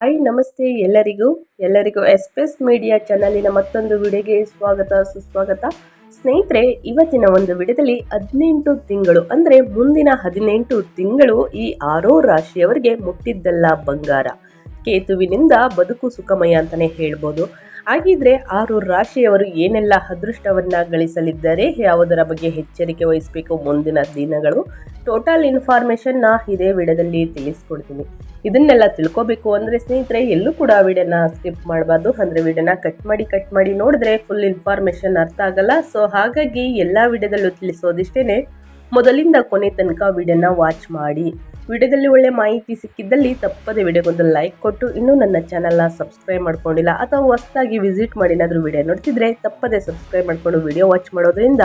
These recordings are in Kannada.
ಹಾಯ್ ನಮಸ್ತೆ ಎಲ್ಲರಿಗೂ. ಎಲ್ಲರಿಗೂ ಎಸ್ಪ್ರೆಸ್ ಮೀಡಿಯಾ ಚಾನಲಿನ ಮತ್ತೊಂದು ವಿಡಿಯೋಗೆ ಸ್ವಾಗತ, ಸುಸ್ವಾಗತ. ಸ್ನೇಹಿತರೆ, ಇವತ್ತಿನ ಒಂದು ವಿಡಿಯೋದಲ್ಲಿ ಹದಿನೆಂಟು ತಿಂಗಳು, ಅಂದರೆ ಮುಂದಿನ ಹದಿನೆಂಟು ತಿಂಗಳು ಈ ಆರೋ ರಾಶಿಯವರಿಗೆ ಮುಟ್ಟಿದ್ದಲ್ಲ ಬಂಗಾರ. ಕೇತುವಿನಿಂದ ಬದುಕು ಸುಖಮಯ ಅಂತಲೇ ಹೇಳ್ಬೋದು. ಹಾಗಿದ್ರೆ ಆರು ರಾಶಿಯವರು ಏನೆಲ್ಲ ಅದೃಷ್ಟವನ್ನ ಗಳಿಸಲಿದ್ದಾರೆ, ಯಾವುದರ ಬಗ್ಗೆ ಎಚ್ಚರಿಕೆ ವಹಿಸಬೇಕು ಮುಂದಿನ ದಿನಗಳು? ಟೋಟಲ್ ಇನ್ಫಾರ್ಮೇಷನ್ನ ಇದೇ ವಿಡಿಯೋದಲ್ಲಿ ತಿಳಿಸ್ಕೊಡ್ತೀನಿ. ಇದನ್ನೆಲ್ಲ ತಿಳ್ಕೊಬೇಕು ಅಂದರೆ ಸ್ನೇಹಿತರೆ, ಎಲ್ಲೂ ಕೂಡ ವಿಡಿಯೋನ ಸ್ಕಿಪ್ ಮಾಡಬಾರ್ದು. ಅಂದರೆ ವಿಡಿಯೋನ ಕಟ್ ಮಾಡಿ ಕಟ್ ಮಾಡಿ ನೋಡಿದ್ರೆ ಫುಲ್ ಇನ್ಫಾರ್ಮೇಷನ್ ಅರ್ಥ ಆಗಲ್ಲ. ಸೊ ಹಾಗಾಗಿ ಎಲ್ಲ ವಿಡಿಯೋದಲ್ಲೂ ತಿಳಿಸೋದಿಷ್ಟೇ ಮೊದಲಿಂದ ಕೊನೆ ತನಕ ವಿಡಿಯೋನ ವಾಚ್ ಮಾಡಿ. ವಿಡಿಯೋದಲ್ಲಿ ಒಳ್ಳೆ ಮಾಹಿತಿ ಸಿಕ್ಕಿದ್ದಲ್ಲಿ ತಪ್ಪದೆ ವಿಡಿಯೋಗೊಂದು ಲೈಕ್ ಕೊಟ್ಟು, ಇನ್ನೂ ನನ್ನ ಚಾನಲ್ನ ಸಬ್ಸ್ಕ್ರೈಬ್ ಮಾಡ್ಕೊಂಡಿಲ್ಲ ಅಥವಾ ಹೊಸದಾಗಿ ವಿಸಿಟ್ ಮಾಡಿ ಏನಾದರೂ ವಿಡಿಯೋ ನೋಡ್ತಿದ್ರೆ ತಪ್ಪದೆ ಸಬ್ಸ್ಕ್ರೈಬ್ ಮಾಡಿಕೊಂಡು ವಿಡಿಯೋ ವಾಚ್ ಮಾಡೋದ್ರಿಂದ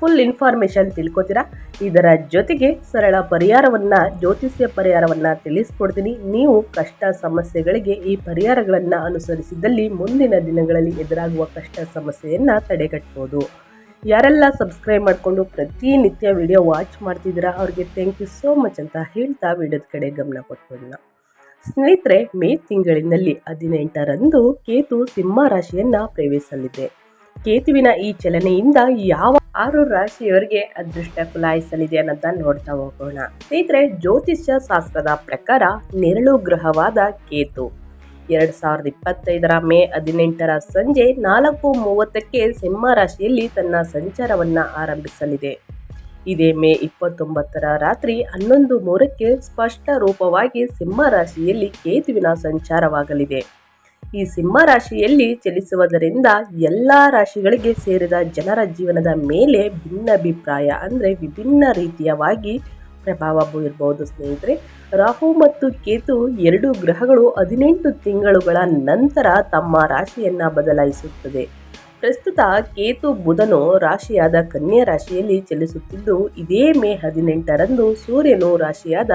ಫುಲ್ ಇನ್ಫಾರ್ಮೇಷನ್ ತಿಳ್ಕೊತೀರಾ? ಇದರ ಜೊತೆಗೆ ಸರಳ ಪರಿಹಾರವನ್ನು, ಜ್ಯೋತಿಷ್ಯ ಪರಿಹಾರವನ್ನು ತಿಳಿಸ್ಕೊಡ್ತೀನಿ. ನೀವು ಕಷ್ಟ ಸಮಸ್ಯೆಗಳಿಗೆ ಈ ಪರಿಹಾರಗಳನ್ನು ಅನುಸರಿಸಿದಲ್ಲಿ ಮುಂದಿನ ದಿನಗಳಲ್ಲಿ ಎದುರಾಗುವ ಕಷ್ಟ ಸಮಸ್ಯೆಯನ್ನು ತಡೆಗಟ್ಟಬಹುದು ಯಾರೆಲ್ಲ ಸಬ್ಸ್ಕ್ರೈಬ್ ಮಾಡಿಕೊಂಡು ಪ್ರತಿನಿತ್ಯ ವಿಡಿಯೋ ವಾಚ್ ಮಾಡ್ತಿದ್ದೀರಾ, ಅವ್ರಿಗೆ ಥ್ಯಾಂಕ್ ಯು ಸೋ ಮಚ್ ಅಂತ ಹೇಳ್ತಾ ವಿಡಿಯೋದ ಕಡೆ ಗಮನ ಕೊಟ್ಬೋದಿಲ್ಲ ಸ್ನೇಹಿತರೆ, ಮೇ ತಿಂಗಳಿನಲ್ಲಿ ಹದಿನೆಂಟರಂದು ಕೇತು ಸಿಂಹ ರಾಶಿಯನ್ನು ಪ್ರವೇಶಿಸಲಿದೆ. ಕೇತುವಿನ ಈ ಚಲನೆಯಿಂದ ಯಾವ ಆರು ರಾಶಿಯವರಿಗೆ ಅದೃಷ್ಟ ಕುಲಾಯಿಸಲಿದೆ ಅನ್ನೋದನ್ನ ನೋಡ್ತಾ ಹೋಗೋಣ. ಸ್ನೇಹಿತರೆ, ಜ್ಯೋತಿಷ್ಯ ಶಾಸ್ತ್ರದ ಪ್ರಕಾರ ನೆರಳು ಗ್ರಹವಾದ ಕೇತು. ಎರಡು ಸಾವಿರದ ಇಪ್ಪತ್ತೈದರ ಮೇ ಹದಿನೆಂಟರ ಸಂಜೆ ನಾಲ್ಕು ಮೂವತ್ತಕ್ಕೆ ಸಿಂಹ ರಾಶಿಯಲ್ಲಿ ತನ್ನ ಸಂಚಾರವನ್ನು ಆರಂಭಿಸಲಿದೆ. ಇದೇ ಮೇ ಇಪ್ಪತ್ತೊಂಬತ್ತರ ರಾತ್ರಿ ಹನ್ನೊಂದು ಮೂರಕ್ಕೆ ಸ್ಪಷ್ಟ ರೂಪವಾಗಿ ಸಿಂಹ ರಾಶಿಯಲ್ಲಿ ಕೇತುವಿನ ಸಂಚಾರವಾಗಲಿದೆ. ಈ ಸಿಂಹ ರಾಶಿಯಲ್ಲಿ ಚಲಿಸುವುದರಿಂದ ಎಲ್ಲ ರಾಶಿಗಳಿಗೆ ಸೇರಿದ ಜನರ ಜೀವನದ ಮೇಲೆ ಭಿನ್ನಾಭಿಪ್ರಾಯ ಅಂದರೆ ವಿಭಿನ್ನ ರೀತಿಯವಾಗಿ ಪ್ರಭಾವ ಬೀರ್ಬೋದು ಸ್ನೇಹಿತರೆ. ರಾಹು ಮತ್ತು ಕೇತು ಎರಡು ಗ್ರಹಗಳು ಹದಿನೆಂಟು ತಿಂಗಳುಗಳ ನಂತರ ತಮ್ಮ ರಾಶಿಯನ್ನು ಬದಲಾಯಿಸುತ್ತದೆ. ಪ್ರಸ್ತುತ ಕೇತು ಬುಧನು ರಾಶಿಯಾದ ಕನ್ಯಾ ರಾಶಿಯಲ್ಲಿ ಚಲಿಸುತ್ತಿದ್ದು, ಇದೇ ಮೇ ಹದಿನೆಂಟರಂದು ಸೂರ್ಯನು ರಾಶಿಯಾದ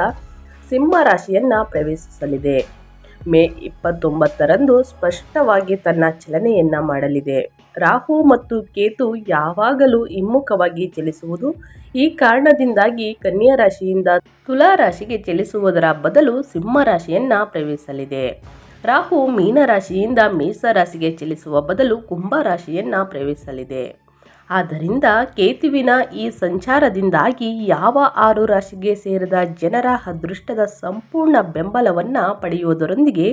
ಸಿಂಹ ರಾಶಿಯನ್ನು ಪ್ರವೇಶಿಸಲಿದೆ. ಮೇ ಇಪ್ಪತ್ತೊಂಬತ್ತರಂದು ಸ್ಪಷ್ಟವಾಗಿ ತನ್ನ ಚಲನೆಯನ್ನ ಮಾಡಲಿದೆ. ರಾಹು ಮತ್ತು ಕೇತು ಯಾವಾಗಲೂ ಹಿಮ್ಮುಖವಾಗಿ ಚಲಿಸುವುದು ಈ ಕಾರಣದಿಂದಾಗಿ ಕನ್ಯಾ ರಾಶಿಯಿಂದ ತುಲಾ ರಾಶಿಗೆ ಚಲಿಸುವುದರ ಬದಲು ಸಿಂಹ ರಾಶಿಯನ್ನ ಪ್ರವೇಶಿಸಲಿದೆ. ರಾಹು ಮೀನ ರಾಶಿಯಿಂದ ಮೇಷ ರಾಶಿಗೆ ಚಲಿಸುವ ಬದಲು ಕುಂಭ ರಾಶಿಯನ್ನ ಪ್ರವೇಶಿಸಲಿದೆ. ಆದ್ದರಿಂದ ಕೇತುವಿನ ಈ ಸಂಚಾರದಿಂದಾಗಿ ಯಾವ ಆರು ರಾಶಿಗೆ ಸೇರಿದ ಜನರ ಅದೃಷ್ಟದ ಸಂಪೂರ್ಣ ಬೆಂಬಲವನ್ನು ಪಡೆಯುವುದರೊಂದಿಗೆ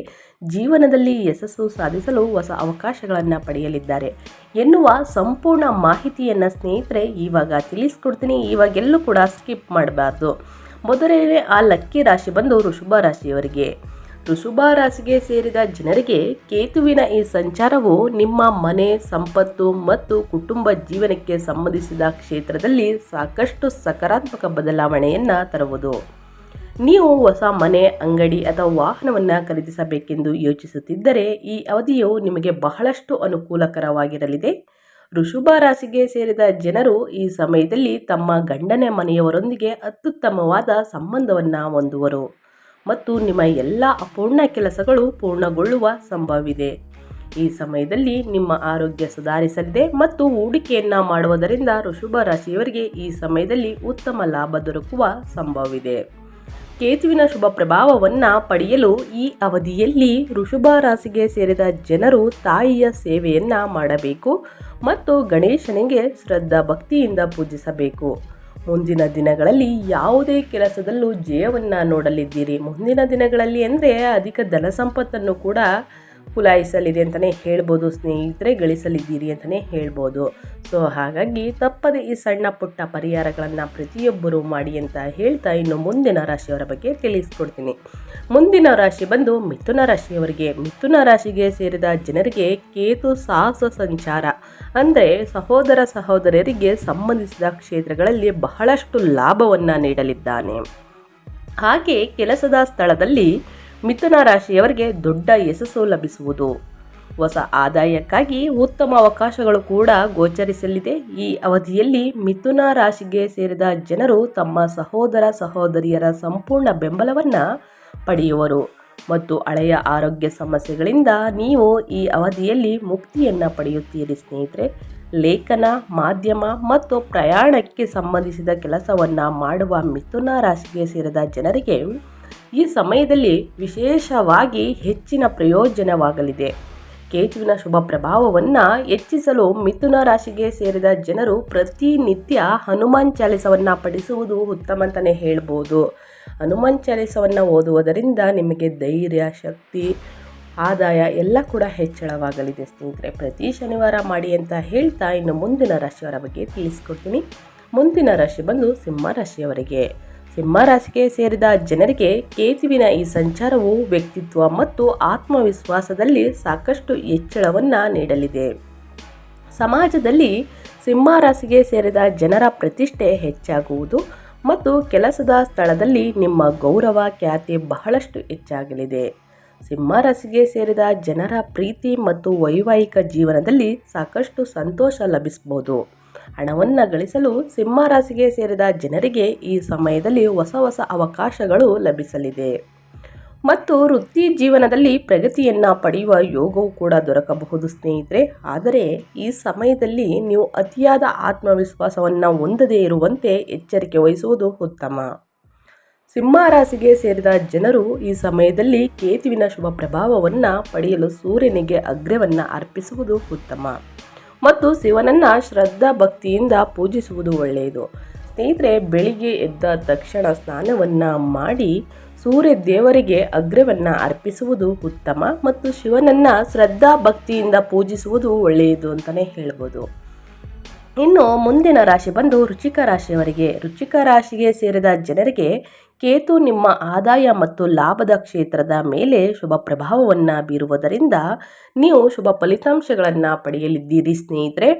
ಜೀವನದಲ್ಲಿ ಯಶಸ್ಸು ಸಾಧಿಸಲು ಹೊಸ ಅವಕಾಶಗಳನ್ನು ಪಡೆಯಲಿದ್ದಾರೆ ಎನ್ನುವ ಸಂಪೂರ್ಣ ಮಾಹಿತಿಯನ್ನು ಸ್ನೇಹಿತರೆ ಇವಾಗ ತಿಳಿಸ್ಕೊಡ್ತೀನಿ. ಇವಾಗೆಲ್ಲೂ ಕೂಡ ಸ್ಕಿಪ್ ಮಾಡಬಾರ್ದು. ಮೊದಲೇ ಆ ಲಕ್ಕಿ ರಾಶಿ ಬಂದು ಋಷಭ ರಾಶಿಯವರಿಗೆ. ಋಷುಭ ರಾಶಿಗೆ ಸೇರಿದ ಜನರಿಗೆ ಕೇತುವಿನ ಈ ಸಂಚಾರವು ನಿಮ್ಮ ಮನೆ, ಸಂಪತ್ತು ಮತ್ತು ಕುಟುಂಬ ಜೀವನಕ್ಕೆ ಸಂಬಂಧಿಸಿದ ಕ್ಷೇತ್ರದಲ್ಲಿ ಸಾಕಷ್ಟು ಸಕಾರಾತ್ಮಕ ಬದಲಾವಣೆಯನ್ನು ತರುವುದು. ನೀವು ಹೊಸ ಮನೆ, ಅಂಗಡಿ ಅಥವಾ ವಾಹನವನ್ನು ಖರೀದಿಸಬೇಕೆಂದು ಯೋಚಿಸುತ್ತಿದ್ದರೆ ಈ ಅವಧಿಯು ನಿಮಗೆ ಬಹಳಷ್ಟು ಅನುಕೂಲಕರವಾಗಿರಲಿದೆ. ಋಷುಭ ರಾಶಿಗೆ ಸೇರಿದ ಜನರು ಈ ಸಮಯದಲ್ಲಿ ತಮ್ಮ ಗಂಡನ ಮನೆಯವರೊಂದಿಗೆ ಅತ್ಯುತ್ತಮವಾದ ಸಂಬಂಧವನ್ನು ಹೊಂದುವರು. ಮತ್ತು ನಿಮ್ಮ ಎಲ್ಲ ಅಪೂರ್ಣ ಕೆಲಸಗಳು ಪೂರ್ಣಗೊಳ್ಳುವ ಸಂಭವವಿದೆ. ಈ ಸಮಯದಲ್ಲಿ ನಿಮ್ಮ ಆರೋಗ್ಯ ಸುಧಾರಿಸಲಿದೆ ಮತ್ತು ಹೂಡಿಕೆಯನ್ನು ಮಾಡುವುದರಿಂದ ಋಷಭ ರಾಶಿಯವರಿಗೆ ಈ ಸಮಯದಲ್ಲಿ ಉತ್ತಮ ಲಾಭ ದೊರಕುವ ಸಂಭವವಿದೆ. ಕೇತುವಿನ ಶುಭ ಪ್ರಭಾವವನ್ನು ಪಡೆಯಲು ಈ ಅವಧಿಯಲ್ಲಿ ಋಷಭ ರಾಶಿಗೆ ಸೇರಿದ ಜನರು ತಾಯಿಯ ಸೇವೆಯನ್ನು ಮಾಡಬೇಕು ಮತ್ತು ಗಣೇಶನಿಗೆ ಶ್ರದ್ಧಾ ಭಕ್ತಿಯಿಂದ ಪೂಜಿಸಬೇಕು. ಮುಂದಿನ ದಿನಗಳಲ್ಲಿ ಯಾವುದೇ ಕೆಲಸದಲ್ಲೂ ಜಯವನ್ನು ನೋಡಲಿದ್ದೀರಿ. ಮುಂದಿನ ದಿನಗಳಲ್ಲಿ ಅಂದರೆ ಅಧಿಕ ಧನ ಸಂಪತ್ತನ್ನು ಕೂಡ ಕುಲಾಯಿಸಲಿದೆ ಅಂತಲೇ ಹೇಳ್ಬೋದು. ಸ್ನೇಹಿತರೆ, ಗಳಿಸಲಿದ್ದೀರಿ ಅಂತಲೇ ಹೇಳ್ಬೋದು. ಸೊ, ಹಾಗಾಗಿ ತಪ್ಪದೆ ಈ ಸಣ್ಣ ಪುಟ್ಟ ಪರಿಹಾರಗಳನ್ನು ಪ್ರತಿಯೊಬ್ಬರು ಮಾಡಿ ಅಂತ ಹೇಳ್ತಾ ಇನ್ನು ಮುಂದಿನ ರಾಶಿಯವರ ಬಗ್ಗೆ ತಿಳಿಸ್ಕೊಡ್ತೀನಿ. ಮುಂದಿನ ರಾಶಿ ಬಂದು ಮಿಥುನ ರಾಶಿಯವರಿಗೆ. ಮಿಥುನ ರಾಶಿಗೆ ಸೇರಿದ ಜನರಿಗೆ ಕೇತು ಸಾಹಸ ಸಂಚಾರ. ಅಂದರೆ ಸಹೋದರ ಸಹೋದರರಿಗೆ ಸಂಬಂಧಿಸಿದ ಕ್ಷೇತ್ರಗಳಲ್ಲಿ ಬಹಳಷ್ಟು ಲಾಭವನ್ನು ನೀಡಲಿದ್ದಾನೆ. ಹಾಗೆ ಕೆಲಸದ ಸ್ಥಳದಲ್ಲಿ ಮಿಥುನ ರಾಶಿಯವರಿಗೆ ದೊಡ್ಡ ಯಶಸ್ಸು ಲಭಿಸುವುದು. ಹೊಸ ಆದಾಯಕ್ಕಾಗಿ ಉತ್ತಮ ಅವಕಾಶಗಳು ಕೂಡ ಗೋಚರಿಸಲಿದೆ. ಈ ಅವಧಿಯಲ್ಲಿ ಮಿಥುನ ರಾಶಿಗೆ ಸೇರಿದ ಜನರು ತಮ್ಮ ಸಹೋದರ ಸಹೋದರಿಯರ ಸಂಪೂರ್ಣ ಬೆಂಬಲವನ್ನು ಪಡೆಯುವರು. ಮತ್ತು ಹಳೆಯ ಆರೋಗ್ಯ ಸಮಸ್ಯೆಗಳಿಂದ ನೀವು ಈ ಅವಧಿಯಲ್ಲಿ ಮುಕ್ತಿಯನ್ನು ಪಡೆಯುತ್ತೀರಿ ಸ್ನೇಹಿತರೆ. ಲೇಖನ, ಮಾಧ್ಯಮ ಮತ್ತು ಪ್ರಯಾಣಕ್ಕೆ ಸಂಬಂಧಿಸಿದ ಕೆಲಸವನ್ನು ಮಾಡುವ ಮಿಥುನ ರಾಶಿಗೆ ಸೇರಿದ ಜನರಿಗೆ ಈ ಸಮಯದಲ್ಲಿ ವಿಶೇಷವಾಗಿ ಹೆಚ್ಚಿನ ಪ್ರಯೋಜನವಾಗಲಿದೆ. ಕೇತುವಿನ ಶುಭ ಪ್ರಭಾವವನ್ನು ಹೆಚ್ಚಿಸಲು ಮಿಥುನ ರಾಶಿಗೆ ಸೇರಿದ ಜನರು ಪ್ರತಿನಿತ್ಯ ಹನುಮಾನ್ ಚಾಲಿಸವನ್ನು ಪಡಿಸುವುದು ಉತ್ತಮ ಅಂತಲೇ ಹೇಳ್ಬೋದು. ಹನುಮಾನ್ ಚಾಲಿಸವನ್ನು ಓದುವುದರಿಂದ ನಿಮಗೆ ಧೈರ್ಯ, ಶಕ್ತಿ, ಆದಾಯ ಎಲ್ಲ ಕೂಡ ಹೆಚ್ಚಳವಾಗಲಿದೆ ಸ್ನೇಹಿತರೆ. ಪ್ರತಿ ಶನಿವಾರ ಮಾಡಿ ಅಂತ ಹೇಳ್ತಾ ಇನ್ನು ಮುಂದಿನ ರಾಶಿಯವರ ಬಗ್ಗೆ ತಿಳಿಸ್ಕೊಡ್ತೀನಿ. ಮುಂದಿನ ರಾಶಿ ಬಂದು ಸಿಂಹ ರಾಶಿಯವರಿಗೆ. ಸಿಂಹ ರಾಶಿಗೆ ಸೇರಿದ ಜನರಿಗೆ ಕೇತುವಿನ ಈ ಸಂಚಾರವು ವ್ಯಕ್ತಿತ್ವ ಮತ್ತು ಆತ್ಮವಿಶ್ವಾಸದಲ್ಲಿ ಸಾಕಷ್ಟು ಹೆಚ್ಚಳವನ್ನು ನೀಡಲಿದೆ. ಸಮಾಜದಲ್ಲಿ ಸಿಂಹ ರಾಶಿಗೆ ಸೇರಿದ ಜನರ ಪ್ರತಿಷ್ಠೆ ಹೆಚ್ಚಾಗುವುದು ಮತ್ತು ಕೆಲಸದ ಸ್ಥಳದಲ್ಲಿ ನಿಮ್ಮ ಗೌರವ ಖ್ಯಾತಿ ಬಹಳಷ್ಟು ಹೆಚ್ಚಾಗಲಿದೆ. ಸಿಂಹ ರಾಶಿಗೆ ಸೇರಿದ ಜನರ ಪ್ರೀತಿ ಮತ್ತು ವೈವಾಹಿಕ ಜೀವನದಲ್ಲಿ ಸಾಕಷ್ಟು ಸಂತೋಷ ಲಭಿಸಬಹುದು. ಹಣವನ್ನು ಗಳಿಸಲು ಸಿಂಹರಾಶಿಗೆ ಸೇರಿದ ಜನರಿಗೆ ಈ ಸಮಯದಲ್ಲಿ ಹೊಸ ಹೊಸ ಅವಕಾಶಗಳು ಲಭಿಸಲಿದೆ. ಮತ್ತು ವೃತ್ತಿ ಜೀವನದಲ್ಲಿ ಪ್ರಗತಿಯನ್ನು ಪಡೆಯುವ ಯೋಗವು ಕೂಡ ದೊರಕಬಹುದು ಸ್ನೇಹಿತರೆ. ಆದರೆ ಈ ಸಮಯದಲ್ಲಿ ನೀವು ಅತಿಯಾದ ಆತ್ಮವಿಶ್ವಾಸವನ್ನು ಹೊಂದದೇ ಇರುವಂತೆ ಎಚ್ಚರಿಕೆ ವಹಿಸುವುದು ಉತ್ತಮ. ಸಿಂಹರಾಶಿಗೆ ಸೇರಿದ ಜನರು ಈ ಸಮಯದಲ್ಲಿ ಕೇತುವಿನ ಶುಭ ಪ್ರಭಾವವನ್ನು ಪಡೆಯಲು ಸೂರ್ಯನಿಗೆ ಅಗ್ರವನ್ನು ಅರ್ಪಿಸುವುದು ಉತ್ತಮ. ಮತ್ತು ಶಿವನನ್ನು ಶ್ರದ್ಧಾ ಭಕ್ತಿಯಿಂದ ಪೂಜಿಸುವುದು ಒಳ್ಳೆಯದು. ಸ್ನೇಹಿತರೆ, ಬೆಳಿಗ್ಗೆ ಎದ್ದ ತಕ್ಷಣ ಸ್ನಾನವನ್ನು ಮಾಡಿ ಸೂರ್ಯ ದೇವರಿಗೆ ಅಗ್ರವನ್ನು ಅರ್ಪಿಸುವುದು ಉತ್ತಮ ಮತ್ತು ಶಿವನನ್ನು ಶ್ರದ್ಧಾ ಭಕ್ತಿಯಿಂದ ಪೂಜಿಸುವುದು ಒಳ್ಳೆಯದು ಅಂತಲೇ ಹೇಳ್ಬೋದು. ಇನ್ನು ಮುಂದಿನ ರಾಶಿ ಬಂದು ರುಚಿಕ ರಾಶಿಯವರಿಗೆ. ರುಚಿಕ ರಾಶಿಗೆ ಸೇರಿದ ಜನರಿಗೆ ಕೇತು ನಿಮ್ಮ ಆದಾಯ ಮತ್ತು ಲಾಭದ ಕ್ಷೇತ್ರದ ಮೇಲೆ ಶುಭ ಪ್ರಭಾವವನ್ನು ಬೀರುವುದರಿಂದ ನೀವು ಶುಭ ಫಲಿತಾಂಶಗಳನ್ನು ಪಡೆಯಲಿದ್ದೀರಿ ಸ್ನೇಹಿತರೆ.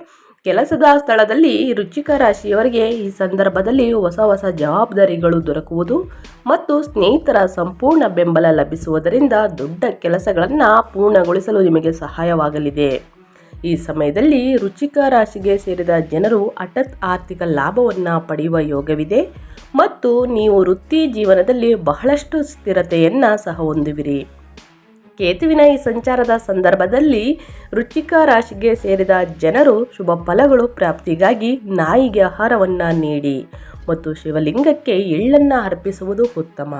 ಕೆಲಸದ ಸ್ಥಳದಲ್ಲಿ ರುಚಿಕ ರಾಶಿಯವರಿಗೆ ಈ ಸಂದರ್ಭದಲ್ಲಿ ಹೊಸ ಹೊಸ ಜವಾಬ್ದಾರಿಗಳು ದೊರಕುವುದು ಮತ್ತು ಸ್ನೇಹಿತರ ಸಂಪೂರ್ಣ ಬೆಂಬಲ ಲಭಿಸುವುದರಿಂದ ದೊಡ್ಡ ಕೆಲಸಗಳನ್ನು ಪೂರ್ಣಗೊಳಿಸಲು ನಿಮಗೆ ಸಹಾಯವಾಗಲಿದೆ. ಈ ಸಮಯದಲ್ಲಿ ರುಚಿಕ ರಾಶಿಗೆ ಸೇರಿದ ಜನರು ಹಠತ್ ಆರ್ಥಿಕ ಲಾಭವನ್ನು ಪಡೆಯುವ ಯೋಗವಿದೆ ಮತ್ತು ನೀವು ವೃತ್ತಿ ಜೀವನದಲ್ಲಿ ಬಹಳಷ್ಟು ಸ್ಥಿರತೆಯನ್ನು ಸಹ ಹೊಂದುವಿರಿ. ಕೇತುವಿನ ಈ ಸಂಚಾರದ ಸಂದರ್ಭದಲ್ಲಿ ರುಚಿಕ ರಾಶಿಗೆ ಸೇರಿದ ಜನರು ಶುಭ ಫಲಗಳು ಪ್ರಾಪ್ತಿಗಾಗಿ ನಾಯಿಗೆ ಆಹಾರವನ್ನು ನೀಡಿ ಮತ್ತು ಶಿವಲಿಂಗಕ್ಕೆ ಎಳ್ಳನ್ನು ಅರ್ಪಿಸುವುದು ಉತ್ತಮ.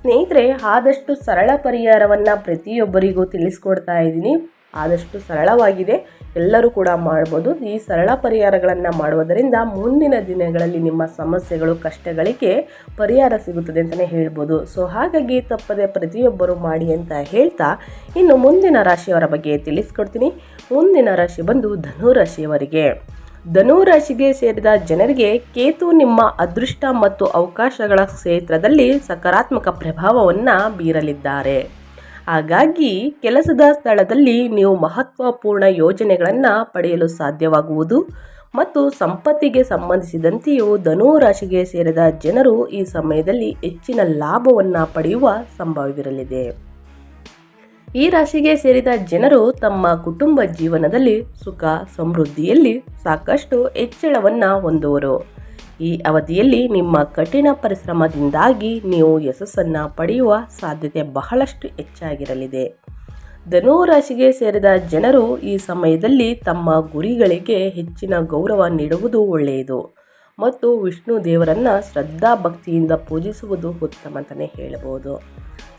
ಸ್ನೇಹಿತರೆ, ಆದಷ್ಟು ಸರಳ ಪರಿಹಾರವನ್ನು ಪ್ರತಿಯೊಬ್ಬರಿಗೂ ತಿಳಿಸ್ಕೊಡ್ತಾ ಇದ್ದೀನಿ. ಆದಷ್ಟು ಸರಳವಾಗಿದೆ. ಎಲ್ಲರೂ ಕೂಡ ಮಾಡ್ಬೋದು. ಈ ಸರಳ ಪರಿಹಾರಗಳನ್ನು ಮಾಡುವುದರಿಂದ ಮುಂದಿನ ದಿನಗಳಲ್ಲಿ ನಿಮ್ಮ ಸಮಸ್ಯೆಗಳು, ಕಷ್ಟಗಳಿಗೆ ಪರಿಹಾರ ಸಿಗುತ್ತದೆ ಅಂತಲೇ ಹೇಳ್ಬೋದು. ಸೊ ಹಾಗಾಗಿ ತಪ್ಪದೆ ಪ್ರತಿಯೊಬ್ಬರು ಮಾಡಿ ಅಂತ ಹೇಳ್ತಾ ಇನ್ನು ಮುಂದಿನ ರಾಶಿಯವರ ಬಗ್ಗೆ ತಿಳಿಸ್ಕೊಡ್ತೀನಿ. ಮುಂದಿನ ರಾಶಿ ಬಂದು ಧನು ರಾಶಿಯವರಿಗೆ. ಧನು ರಾಶಿಗೆ ಸೇರಿದ ಜನರಿಗೆ ಕೇತು ನಿಮ್ಮ ಅದೃಷ್ಟ ಮತ್ತು ಅವಕಾಶಗಳ ಕ್ಷೇತ್ರದಲ್ಲಿ ಸಕಾರಾತ್ಮಕ ಪ್ರಭಾವವನ್ನು ಬೀರಲಿದ್ದಾರೆ. ಹಾಗಾಗಿ ಕೆಲಸದ ಸ್ಥಳದಲ್ಲಿ ನೀವು ಮಹತ್ವಪೂರ್ಣ ಯೋಜನೆಗಳನ್ನು ಪಡೆಯಲು ಸಾಧ್ಯವಾಗುವುದು ಮತ್ತು ಸಂಪತ್ತಿಗೆ ಸಂಬಂಧಿಸಿದಂತೆಯೂ ಧನು ರಾಶಿಗೆ ಸೇರಿದ ಜನರು ಈ ಸಮಯದಲ್ಲಿ ಹೆಚ್ಚಿನ ಲಾಭವನ್ನು ಪಡೆಯುವ ಸಂಭವವಿರಲಿದೆ. ಈ ರಾಶಿಗೆ ಸೇರಿದ ಜನರು ತಮ್ಮ ಕುಟುಂಬ ಜೀವನದಲ್ಲಿ ಸುಖ, ಸಮೃದ್ಧಿಯಲ್ಲಿ ಸಾಕಷ್ಟು ಹೆಚ್ಚಳವನ್ನು ಹೊಂದುವರು. ಈ ಅವಧಿಯಲ್ಲಿ ನಿಮ್ಮ ಕಠಿಣ ಪರಿಶ್ರಮದಿಂದಾಗಿ ನೀವು ಯಶಸ್ಸನ್ನು ಪಡೆಯುವ ಸಾಧ್ಯತೆ ಬಹಳಷ್ಟು ಹೆಚ್ಚಾಗಿರಲಿದೆ. ಧನು ರಾಶಿಗೆ ಸೇರಿದ ಜನರು ಈ ಸಮಯದಲ್ಲಿ ತಮ್ಮ ಗುರಿಗಳಿಗೆ ಹೆಚ್ಚಿನ ಗೌರವ ನೀಡುವುದು ಒಳ್ಳೆಯದು ಮತ್ತು ವಿಷ್ಣು ದೇವರನ್ನು ಶ್ರದ್ಧಾ ಭಕ್ತಿಯಿಂದ ಪೂಜಿಸುವುದು ಉತ್ತಮ ಅಂತಲೇ ಹೇಳಬಹುದು.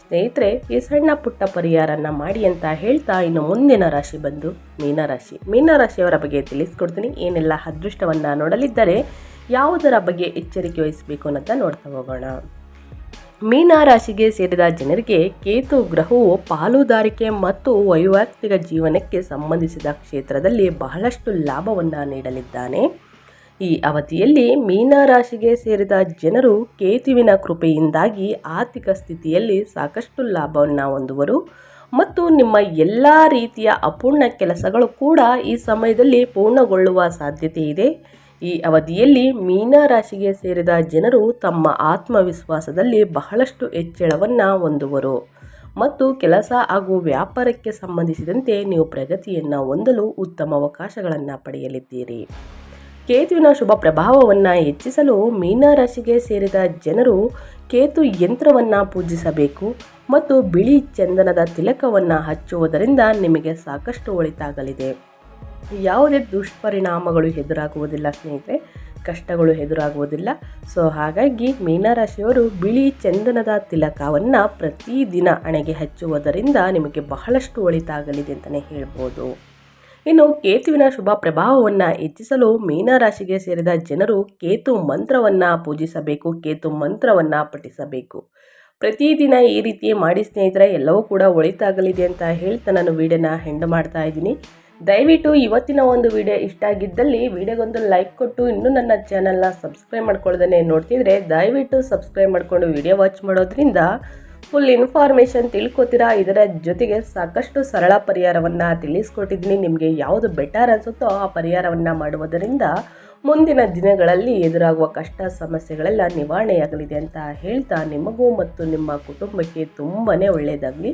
ಸ್ನೇಹಿತರೆ, ಈ ಸಣ್ಣ ಪುಟ್ಟ ಪರಿಹಾರನ ಮಾಡಿ ಅಂತ ಹೇಳ್ತಾ ಇನ್ನು ಮುಂದಿನ ರಾಶಿ ಬಂದು ಮೀನರಾಶಿ. ಮೀನರಾಶಿಯವರ ಬಗ್ಗೆ ತಿಳಿಸ್ಕೊಡ್ತೀನಿ. ಏನೆಲ್ಲ ಅದೃಷ್ಟವನ್ನು ನೋಡಲಿದ್ದರೆ ಯಾವುದರ ಬಗ್ಗೆ ಎಚ್ಚರಿಕೆ ವಹಿಸಬೇಕು ಅನ್ನೋದನ್ನ ನೋಡ್ತಾ ಹೋಗೋಣ. ಮೀನ ರಾಶಿಗೆ ಸೇರಿದ ಜನರಿಗೆ ಕೇತು, ಗ್ರಹವು ಪಾಲುದಾರಿಕೆ ಮತ್ತು ವೈಯಕ್ತಿಕ ಜೀವನಕ್ಕೆ ಸಂಬಂಧಿಸಿದ ಕ್ಷೇತ್ರದಲ್ಲಿ ಬಹಳಷ್ಟು ಲಾಭವನ್ನು ನೀಡಲಿದ್ದಾನೆ. ಈ ಅವಧಿಯಲ್ಲಿ ಮೀನ ರಾಶಿಗೆ ಸೇರಿದ ಜನರು ಕೇತುವಿನ ಕೃಪೆಯಿಂದಾಗಿ ಆರ್ಥಿಕ ಸ್ಥಿತಿಯಲ್ಲಿ ಸಾಕಷ್ಟು ಲಾಭವನ್ನು ಹೊಂದುವರು ಮತ್ತು ನಿಮ್ಮ ಎಲ್ಲ ರೀತಿಯ ಅಪೂರ್ಣ ಕೆಲಸಗಳು ಕೂಡ ಈ ಸಮಯದಲ್ಲಿ ಪೂರ್ಣಗೊಳ್ಳುವ ಸಾಧ್ಯತೆ ಇದೆ. ಈ ಅವಧಿಯಲ್ಲಿ ಮೀನ ರಾಶಿಗೆ ಸೇರಿದ ಜನರು ತಮ್ಮ ಆತ್ಮವಿಶ್ವಾಸದಲ್ಲಿ ಬಹಳಷ್ಟು ಹೆಚ್ಚಳವನ್ನು ಹೊಂದುವರು. ಮತ್ತು ಕೆಲಸ ಹಾಗೂ ವ್ಯಾಪಾರಕ್ಕೆ ಸಂಬಂಧಿಸಿದಂತೆ ನೀವು ಪ್ರಗತಿಯನ್ನು ಹೊಂದಲು ಉತ್ತಮ ಅವಕಾಶಗಳನ್ನು ಪಡೆಯಲಿದ್ದೀರಿ. ಕೇತುವಿನ ಶುಭ ಪ್ರಭಾವವನ್ನು ಹೆಚ್ಚಿಸಲು ಮೀನ ರಾಶಿಗೆ ಸೇರಿದ ಜನರು ಕೇತು ಯಂತ್ರವನ್ನು ಪೂಜಿಸಬೇಕು ಮತ್ತು ಬಿಳಿ ಚಂದನದ ತಿಲಕವನ್ನು ಹಚ್ಚುವುದರಿಂದ ನಿಮಗೆ ಸಾಕಷ್ಟು ಒಳಿತಾಗಲಿದೆ. ಯಾವುದೇ ದುಷ್ಪರಿಣಾಮಗಳು ಎದುರಾಗುವುದಿಲ್ಲ ಸ್ನೇಹಿತರೆ, ಕಷ್ಟಗಳು ಎದುರಾಗುವುದಿಲ್ಲ. ಸೊ ಹಾಗಾಗಿ ಮೀನರಾಶಿಯವರು ಬಿಳಿ ಚಂದನದ ತಿಲಕವನ್ನು ಪ್ರತಿದಿನ ಹಣೆಗೆ ಹಚ್ಚುವುದರಿಂದ ನಿಮಗೆ ಬಹಳಷ್ಟು ಒಳಿತಾಗಲಿದೆ ಅಂತಲೇ ಹೇಳ್ಬೋದು. ಇನ್ನು ಕೇತುವಿನ ಶುಭ ಪ್ರಭಾವವನ್ನು ಹೆಚ್ಚಿಸಲು ಮೀನರಾಶಿಗೆ ಸೇರಿದ ಜನರು ಕೇತು ಮಂತ್ರವನ್ನು ಪೂಜಿಸಬೇಕು, ಕೇತು ಮಂತ್ರವನ್ನು ಪಠಿಸಬೇಕು. ಪ್ರತಿದಿನ ಈ ರೀತಿ ಮಾಡಿ ಸ್ನೇಹಿತರೆ, ಎಲ್ಲವೂ ಕೂಡ ಒಳಿತಾಗಲಿದೆ ಅಂತ ಹೇಳ್ತಾ ನಾನು ವಿಡಿಯೋನ ಹೆಂಡ್ ಮಾಡ್ತಾ ಇದ್ದೀನಿ. ದಯವಿಟ್ಟು ಇವತ್ತಿನ ಒಂದು ವಿಡಿಯೋ ಇಷ್ಟ ಆಗಿದ್ದಲ್ಲಿ ವಿಡಿಯೋಗೊಂದು ಲೈಕ್ ಕೊಟ್ಟು ಇನ್ನೂ ನನ್ನ ಚಾನಲ್ನ ಸಬ್ಸ್ಕ್ರೈಬ್ ಮಾಡ್ಕೊಳ್ಳೋದನ್ನೇ ನೋಡ್ತಿದ್ರೆ ದಯವಿಟ್ಟು ಸಬ್ಸ್ಕ್ರೈಬ್ ಮಾಡಿಕೊಂಡು ವಿಡಿಯೋ ವಾಚ್ ಮಾಡೋದ್ರಿಂದ ಫುಲ್ ಇನ್ಫಾರ್ಮೇಷನ್ ತಿಳ್ಕೊತೀರಾ? ಇದರ ಜೊತೆಗೆ ಸಾಕಷ್ಟು ಸರಳ ಪರಿಹಾರವನ್ನು ತಿಳಿಸ್ಕೊಟ್ಟಿದ್ದೀನಿ. ನಿಮಗೆ ಯಾವುದು ಬೆಟರ್ ಅನಿಸುತ್ತೋ ಆ ಪರಿಹಾರವನ್ನು ಮಾಡುವುದರಿಂದ ಮುಂದಿನ ದಿನಗಳಲ್ಲಿ ಎದುರಾಗುವ ಕಷ್ಟ, ಸಮಸ್ಯೆಗಳೆಲ್ಲ ನಿವಾರಣೆಯಾಗಲಿದೆ ಅಂತ ಹೇಳ್ತಾ ನಿಮಗೂ ಮತ್ತು ನಿಮ್ಮ ಕುಟುಂಬಕ್ಕೆ ತುಂಬಾ ಒಳ್ಳೆಯದಾಗಲಿ